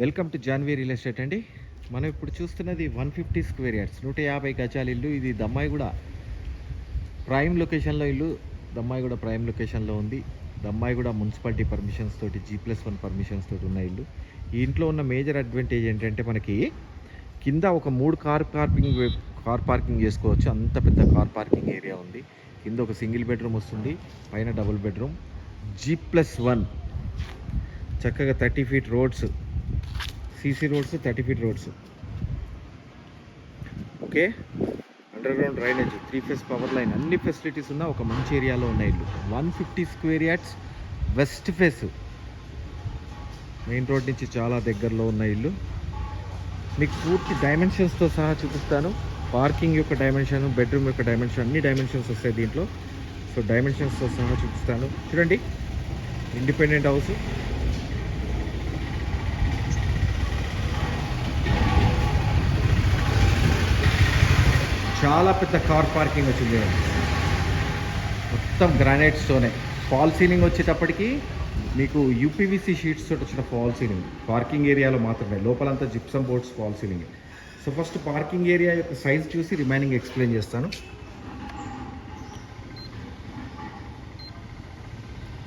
Welcome to Janvi real estate అండి. మనం ఇప్పుడు చూస్తున్నది వన్ ఫిఫ్టీ స్క్వేర్ యార్డ్స్. నూట యాభై గజాల ఇల్లు. ఇది దమ్మాయిగూడ ప్రైమ్ లొకేషన్లో ఇల్లు. దమ్మాయిగూడ ప్రైమ్ లొకేషన్లో ఉంది. దమ్మాయిగూడ మున్సిపాలిటీ పర్మిషన్స్ తోటి జీ ప్లస్ వన్ పర్మిషన్స్ తోటి ఉన్న ఇల్లు. ఈ ఇంట్లో ఉన్న మేజర్ అడ్వాంటేజ్ ఏంటంటే మనకి కింద ఒక మూడు కార్ పార్కింగ్ కార్ పార్కింగ్ చేసుకోవచ్చు. అంత పెద్ద కార్ పార్కింగ్ ఏరియా ఉంది. కింద ఒక సింగిల్ బెడ్రూమ్ వస్తుంది. పైన double bedroom. G plus one. చక్కగా thirty feet roads CC roads thirty feet roads. Okay? Underground drainage three phase power line అన్ని ఫెసిలిటీస్ ఉన్న ఒక మంచి ఏరియాలో ఉన్న ఇల్లు. One fifty square yards west face main road నుంచి చాలా దగ్గరలో ఉన్న ఇల్లు. మీకు పూర్తి డైమెన్షన్స్తో సహా చూపిస్తాను. పార్కింగ్ యొక్క డైమెన్షన్ బెడ్రూమ్ యొక్క డైమెన్షన్ అన్ని డైమెన్షన్స్ వస్తాయి దీంట్లో. సో డైమెన్షన్స్తో సహా చూపిస్తాను. చూడండి. ఇండిపెండెంట్ హౌస్ చాలా పెద్ద కార్ పార్కింగ్ వచ్చింది. మొత్తం గ్రానైట్స్తోనే ఫాల్ సీలింగ్ వచ్చేటప్పటికి మీకు యూపీవీసీ షీట్స్ తోటి వచ్చిన ఫాల్ సీలింగ్ పార్కింగ్ ఏరియాలో మాత్రమే. లోపలంతా gypsum boards fall ceiling so first parking area యొక్క సైజ్ చూసి రిమైనింగ్ ఎక్స్ప్లెయిన్ చేస్తాను.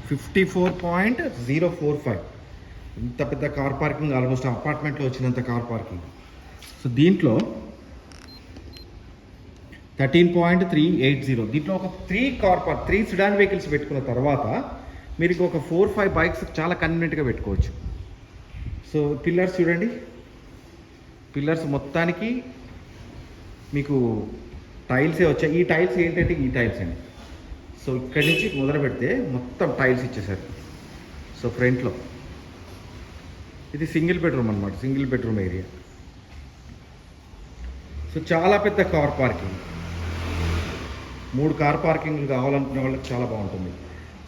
Fifty four point zero four five ఇంత పెద్ద కార్ పార్కింగ్ ఆల్మోస్ట్ అపార్ట్మెంట్లో వచ్చినంత కార్ పార్కింగ్ సో దీంట్లో thirteen point three eight zero. దీంట్లో ఒక three car park three sedan vehicles పెట్టుకున్న తర్వాత మీరు ఒక ఫోర్ ఫైవ్ బైక్స్ చాలా కన్వీనియంట్గా పెట్టుకోవచ్చు. సో పిల్లర్స్ చూడండి. పిల్లర్స్ మొత్తానికి మీకు టైల్సే వచ్చాయి. ఈ టైల్స్ ఏంటంటే ఈ టైల్స్ అండి. సో ఇక్కడి నుంచి మొదలు పెడితే మొత్తం టైల్స్ ఇచ్చేసారు. సో ఫ్రంట్లో ఇది సింగిల్ బెడ్రూమ్ అనమాట సింగిల్ బెడ్రూమ్ ఏరియా సో చాలా పెద్ద కార్ పార్కింగ్ మూడు కార్ పార్కింగ్లు కావాలనుకునే వాళ్ళకి చాలా బాగుంటుంది.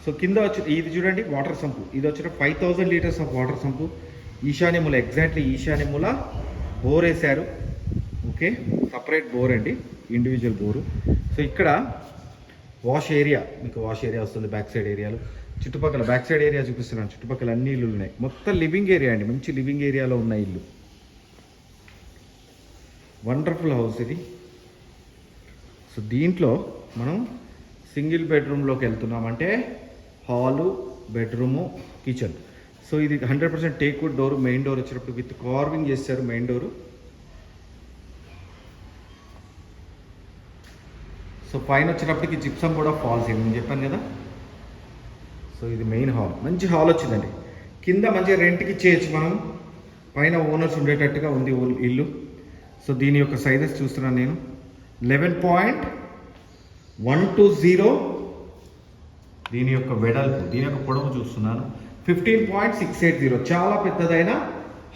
సో కింద వచ్చి ఇది చూడండి వాటర్ సంపు. ఇది వచ్చిన five thousand litres of water sump. ఈశాన్యముల exactly ఈశాన్యముల బోర్ వేశారు ఓకే సపరేట్ బోర్ అండి ఇండివిజువల్ బోరు సో ఇక్కడ వాష్ ఏరియా మీకు వాష్ ఏరియా వస్తుంది బ్యాక్ సైడ్ ఏరియాలో చుట్టుపక్కల బ్యాక్ సైడ్ ఏరియా చూపిస్తున్నాను చుట్టుపక్కల అన్ని ఇల్లు ఉన్నాయి. మొత్తం లివింగ్ ఏరియా అండి మంచి లివింగ్ ఏరియాలో ఉన్న ఇల్లు. వండర్ఫుల్ హౌస్ ఇది. సో దీంట్లో మనం సింగిల్ బెడ్రూమ్లోకి వెళ్తున్నాం అంటే హాలు బెడ్రూము కిచెన్. సో ఇది hundred percent teakwood door main door వచ్చినప్పుడు విత్ కార్వింగ్ చేశారు మెయిన్ డోరు. సో పైన వచ్చినప్పటికి జిప్సం కూడా ఫాల్స్ అయింది. నేను చెప్పాను కదా? సో ఇది మెయిన్ హాల్. మంచి హాల్ వచ్చిందండి. కింద మంచిగా రెంట్కి చేయొచ్చు మనం. పైన ఓనర్స్ ఉండేటట్టుగా ఉంది ఇల్లు. సో దీని యొక్క సైజెస్ చూస్తున్నాను నేను. Eleven point one two zero. దీని యొక్క వెడల్పు దీని యొక్క పొడవు చూస్తున్నాను. Fifteen point six eight zero. చాలా పెద్దదైన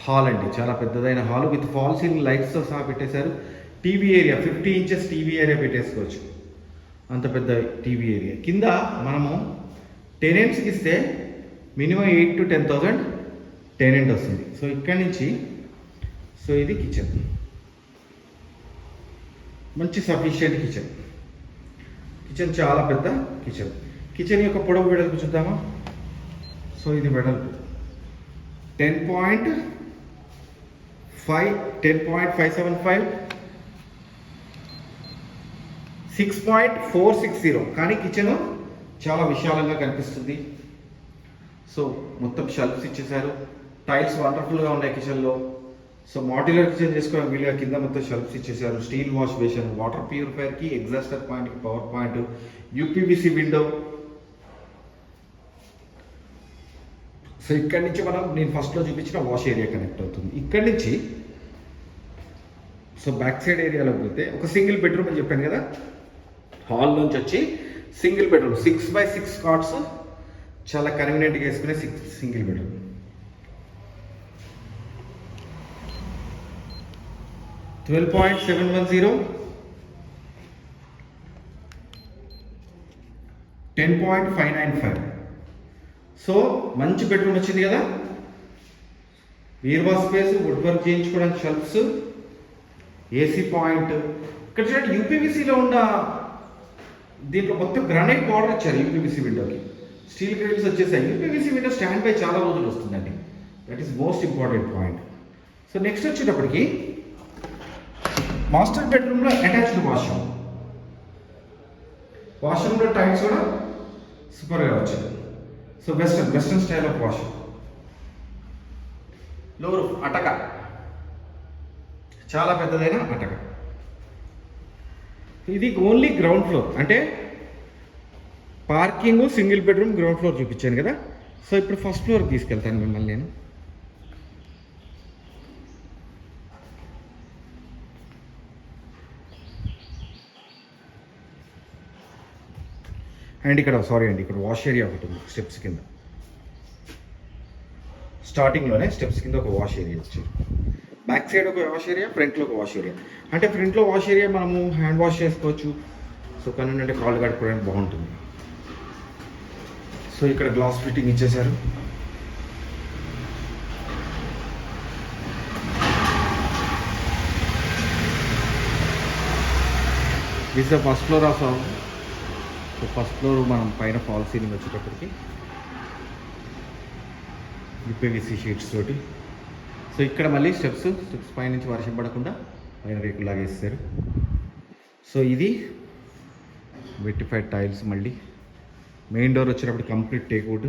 హాల్ అండి. చాలా పెద్దదైన హాల్ విత్ ఫాల్ సీలింగ్ లైట్స్తో సహా పెట్టేశారు. TV area fifty inches TV area పెట్టేసుకోవచ్చు. అంత పెద్ద టీవీ ఏరియా. కింద మనము టెనెంట్స్కి ఇస్తే minimum eight to ten thousand tenant వస్తుంది. సో ఇక్కడి నుంచి సో ఇది కిచెన్. మంచి సఫిషియంట్ కిచెన్. కిచెన్ చాలా పెద్ద కిచెన్. కిచెన్ యొక్క పొడవు వెడల్పు చూద్దామా? సో ఇది వెడల్పు. Ten point five ten point five seven five six point four six zero. కానీ కిచెన్ చాలా విశాలంగా కనిపిస్తుంది. సో మొత్తం షెల్ఫ్స్ ఇచ్చేసారు టైల్స్ వండర్ఫుల్గా ఉన్నాయి కిచెన్లో. సో మాడ్యులర్ కిచెన్ చేసుకోవడం వీలుగా కింద మొత్తం షెల్ఫ్స్ ఇచ్చేసారు స్టీల్ వాష్ బేషన్ వాటర్ ప్యూరిఫైర్కి ఎగ్జాస్టర్ పాయింట్కి power point UPVC window so ఇక్కడి నుంచి మనం నేను ఫస్ట్లో చూపించిన వాష్ ఏరియా కనెక్ట్ అవుతుంది. ఇక్కడి నుంచి సో బ్యాక్ సైడ్ ఏరియాలో పోతే ఒక సింగిల్ బెడ్రూమ్ అని చెప్పాను కదా. హాల్ నుంచి వచ్చి single bedroom six by six cots చాలా కన్వీనియంట్గా వేసుకునే six single bedroom twelve point seven one zero ten point five nine five so మంచి బెడ్రూమ్ వచ్చింది కదా? వీర్వా స్పేస్ వుడ్ వర్క్ చేయించుకోవడానికి షెల్ఫ్స్ ఏసీ పాయింట్ ఇక్కడ చూడండి యూపీవీసీలో ఉన్న దీంట్లో మొత్తం గ్రానైట్ బార్డర్ ఇచ్చారు యూపీవీసీ విండోకి స్టీల్ గ్రిల్స్ వచ్చేసాయి. యూపీవీసీ విండో స్టాండ్ బై చాలా రోజులు వస్తుందండి. That is most important point so next వచ్చేటప్పటికి మాస్టర్ బెడ్రూమ్లో అటాచ్డ్ వాష్రూమ్. వాష్రూమ్లో టైల్స్ కూడా సూపర్గా వచ్చాయి. So western western style of washroom. లోరు అటక. చాలా పెద్దదైన అటక. ఇది ఓన్లీ గ్రౌండ్ ఫ్లోర్. అంటే parking single bedroom ground floor చూపించాను కదా. సో ఇప్పుడు ఫస్ట్ ఫ్లోర్ తీసుకెళ్తాను మిమ్మల్ని నేను. అండ్ ఇక్కడ సారీ అండి ఇక్కడ వాష్ ఏరియా ఒకటి ఉంది స్టెప్స్ కింద. స్టార్టింగ్లోనే స్టెప్స్ కింద ఒక వాష్ ఏరియా వచ్చారు బ్యాక్ సైడ్ ఒక వాష్ ఏరియా ఫ్రంట్లో ఒక వాష్ ఏరియా అంటే ఫ్రంట్లో వాష్ ఏరియా మనము హ్యాండ్ వాష్ చేసుకోవచ్చు. సో కానీ అంటే కాళ్ళు కడుక్కోవడానికి బాగుంటుంది. సో ఇక్కడ గ్లాస్ ఫిట్టింగ్ ఇచ్చేశారు. This the first floor of so first floor మనం పైన ఫాల్ సీలింగ్ వచ్చేటప్పటికి యూపీవీసీ షీట్స్ తోటి. సో ఇక్కడ మళ్ళీ స్టెప్స్ స్టెప్స్ పైనుంచి వర్షం పడకుండా పైన రేకులాగా లాగేస్తారు. సో ఇది వెట్టిఫైడ్ టైల్స్ మళ్ళీ. మెయిన్ డోర్ వచ్చేటప్పుడు కంప్లీట్ టేక్అవుట్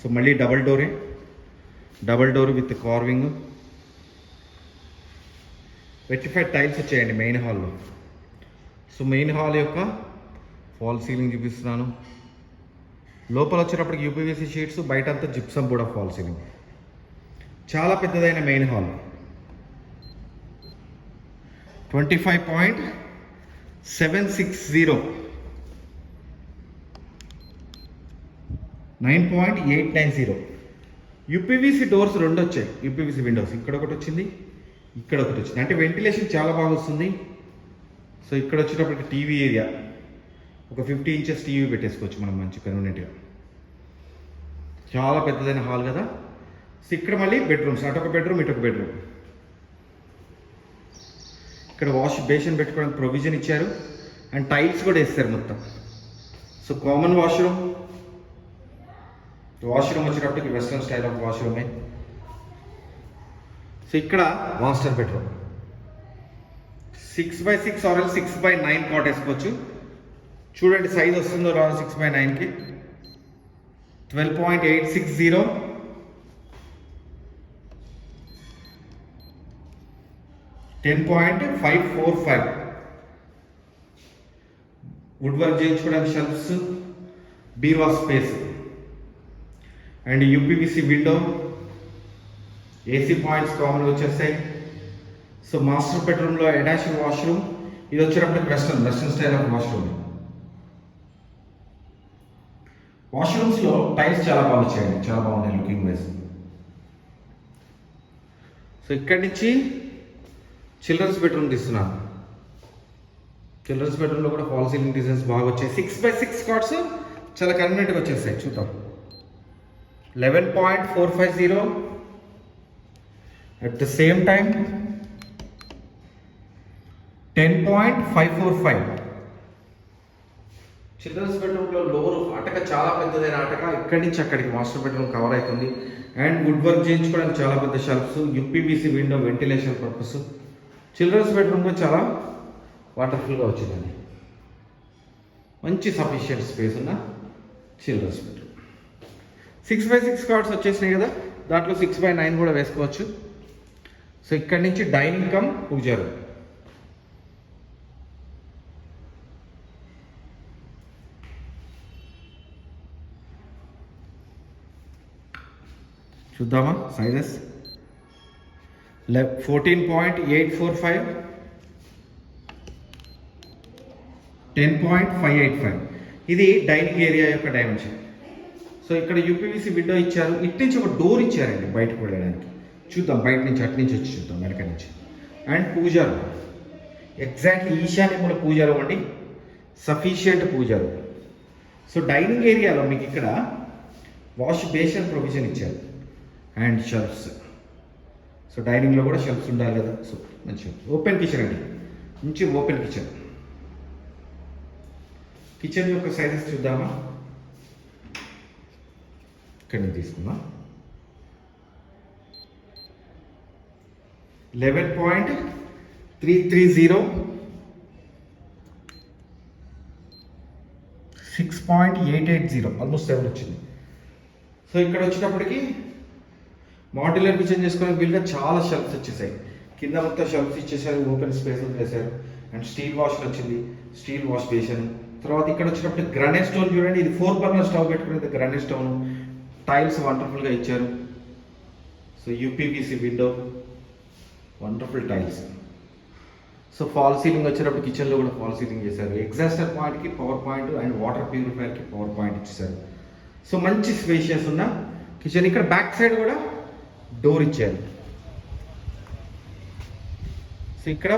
సో మళ్ళీ double డోరే. Double door with carving. Vitrified tiles వచ్చాయండి మెయిన్ హాల్లో. సో మెయిన్ హాల్ యొక్క ఫాల్ సీలింగ్ చూపిస్తున్నాను. లోపల వచ్చేటప్పటికి యూపీవీసీ షీట్స్ బయట అంతా జిప్సమ్ కూడా ఫాల్ సీలింగ్. చాలా పెద్దదైన main hall. Twenty five point seven six zero. Nine point eight nine zero. UPVC doors రెండు వచ్చాయి. UPVC windows. ఇక్కడ ఒకటి వచ్చింది ఇక్కడ ఒకటి వచ్చింది. అంటే వెంటిలేషన్ చాలా బాగా వస్తుంది. సో ఇక్కడ వచ్చేటప్పటికి టీవీ ఏరియా. ఒక ఫిఫ్టీ ఇంచెస్ టీవీ పెట్టేసుకోవచ్చు మనం మంచి కన్వీనియంట్గా చాలా పెద్దదైన హాల్ కదా. సో ఇక్కడ మళ్ళీ బెడ్రూమ్స్ అటొక బెడ్రూమ్ ఇటొక బెడ్రూమ్ ఇక్కడ వాష్ బేసిన్ పెట్టుకోవడానికి ప్రొవిజన్ ఇచ్చారు. అండ్ టైల్స్ కూడా వేస్తారు మొత్తం. సో కామన్ వాష్రూమ్ వాష్రూమ్ వచ్చేటప్పటికి వెస్ట్రన్ స్టైల్ ఆఫ్ వాష్రూమే సో ఇక్కడ master bedroom six by six or six by nine cot వేసుకోవచ్చు. చూడండి సైజ్ వస్తుందో రాదు సిక్స్ బై నైన్కి twelve point eight six zero ten point five four five wood work చేయించుకోవడానికి shelves బీవా space and UPVC window AC points common వచ్చేస్తాయి. So master బెడ్రూమ్లో attached washroom ఇది వచ్చేటప్పటికి western western style of washroom వాష్రూమ్స్లో tiles చాలా బాగా వచ్చాయండి చాలా బాగున్నాయి లుకింగ్ వైజ్ సో ఇక్కడి నుంచి చిల్డ్రన్స్ బెడ్రూమ్ తీస్తున్నాను చిల్డ్రన్స్ బెడ్రూమ్లో కూడా ఫాల్ సీలింగ్ డిజైన్స్ బాగా వచ్చాయి. సిక్స్ బై సిక్స్ కార్డ్స్ చాలా కన్వీనియంట్గా వచ్చేసాయి చూద్దాం. Eleven point four five zero at the same time ten point five four five children's బెడ్రూమ్లో లోరు అటక చాలా పెద్దదైన అటక ఇక్కడి నుంచి అక్కడికి మాస్టర్ బెడ్రూమ్ కవర్ అవుతుంది. అండ్ వుడ్ వర్క్ చేయించుకోవడానికి చాలా పెద్ద shelves UPVC window ventilation purpose children's బెడ్రూమ్లో చాలా వాటర్ఫుల్గా వచ్చిందండి. మంచి సఫిషియంట్ స్పేస్ ఉన్న children's bedroom six by six cots వచ్చేసినాయి కదా దాంట్లో సిక్స్ బై నైన్ కూడా వేసుకోవచ్చు. సో ఇక్కడి నుంచి డైనింగ్ కమ్ పూజారు చూద్దామా? Sizes fourteen point eight four five ten point five eight five ఇది డైనింగ్ ఏరియా యొక్క డైమెన్షన్ సో ఇక్కడ యూపీవీసీ విండో ఇచ్చారు. ఇటు నుంచి ఒక డోర్ ఇచ్చారండి బయటకు వెళ్ళడానికి. చూద్దాం బయట నుంచి అటు నుంచి వచ్చి చూద్దాం వెనక నుంచి. అండ్ పూజారు ఎగ్జాక్ట్ ఈశాన్యముల పూజారు అండి. సఫిషియంట్ పూజారు సో డైనింగ్ ఏరియాలో మీకు ఇక్కడ వాష్ బేషన్ ప్రొవిజన్ ఇచ్చారు. And shelves. సో డైనింగ్లో కూడా షెల్ఫ్స్ ఉండాలి కదా. సో మంచి ఓపెన్ కిచెన్ అండి. మంచి ఓపెన్ కిచెన్. కిచెన్ యొక్క సైజెస్ చూద్దామా? ఇక్కడ నుంచి తీసుకుందాం. Eleven point three three zero. Six point eight eight zero. Almost seven వచ్చింది. సో ఇక్కడ వచ్చేటప్పటికి మాడ్యులర్ కిచెన్ చేసుకునే వీలుగా చాలా షెల్ఫ్స్ వచ్చేసాయి. కింద మొత్తం షెల్ఫ్స్ ఇచ్చేసారు ఓపెన్ స్పేస్ వదిలేశారు అండ్ స్టీల్ వాష్ వచ్చింది. స్టీల్ వాష్ బేషన్ తర్వాత ఇక్కడ వచ్చేటప్పుడు గ్రానైట్ స్టోన్ చూడండి ఇది ఫోర్ బర్నర్ స్టవ్ పెట్టుకునేది గ్రానైట్ స్టోన్ టైల్స్ వండర్ఫుల్గా ఇచ్చారు. So UPVC window wonderful tiles so fall ceiling వచ్చేటప్పుడు కిచెన్లో కూడా ఫాల్ సీలింగ్ చేశారు. ఎగ్జాస్టర్ పాయింట్కి పవర్ పాయింట్ అండ్ వాటర్ ప్యూరిఫైర్కి పవర్ పాయింట్ ఇచ్చేసారు సో మంచి స్పేషియస్ ఉన్న కిచెన్ ఇక్కడ బ్యాక్ సైడ్ కూడా డోర్ ఇచ్చారు. సో ఇక్కడ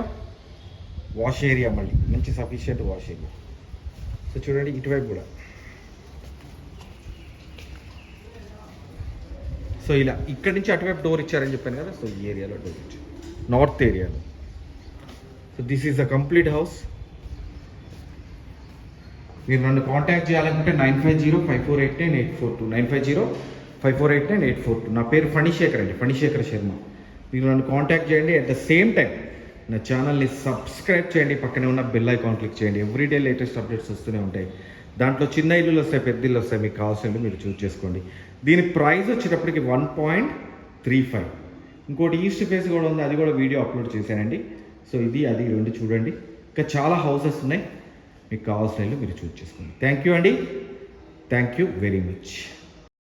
వాష్ ఏరియా మళ్ళీ మంచి సఫిషియంట్ వాష్ ఏరియా సో చూడండి ఇటువైపు కూడా. సో ఇలా ఇక్కడ నుంచి అటువైపు డోర్ ఇచ్చారని చెప్పాను కదా సో ఈ ఏరియాలో డోర్ ఇచ్చారు. నార్త్ ఏరియాలో so this is the complete house మీరు నన్ను కాంటాక్ట్ చేయాలనుకుంటే nine five zero five four eight nine eight four two nine five zero five four eight nine eight four two. నా పేరు ఫణిశేఖర్ అండి ఫణిశేఖర్ శర్మ. మీరు నన్ను కాంటాక్ట్ చేయండి. అట్ ద సేమ్ టైం నా ఛానల్ని సబ్స్క్రైబ్ చేయండి. పక్కనే ఉన్న బెల్ ఐకాన్ క్లిక్ చేయండి. ఎవ్రీడే లేటెస్ట్ అప్డేట్స్ వస్తూనే ఉంటాయి. దాంట్లో చిన్న ఇల్లులు వస్తాయి పెద్ద ఇల్లు వస్తాయి. మీకు కావాల్సినవి మీరు చూస్ చేసుకోండి. దీని ప్రైస్ వచ్చేటప్పటికి వన్ పాయింట్ త్రీ ఫైవ్ ఇంకోటి ఈస్ట్ ఫేస్ కూడా ఉంది. అది కూడా వీడియో అప్లోడ్ చేశానండి. సో ఇది అది రెండు చూడండి. ఇంకా చాలా హౌసెస్ ఉన్నాయి. మీకు కావాల్సిన ఇల్లు మీరు చూస్ చేసుకోండి. థ్యాంక్ యూ అండి. Thank you very much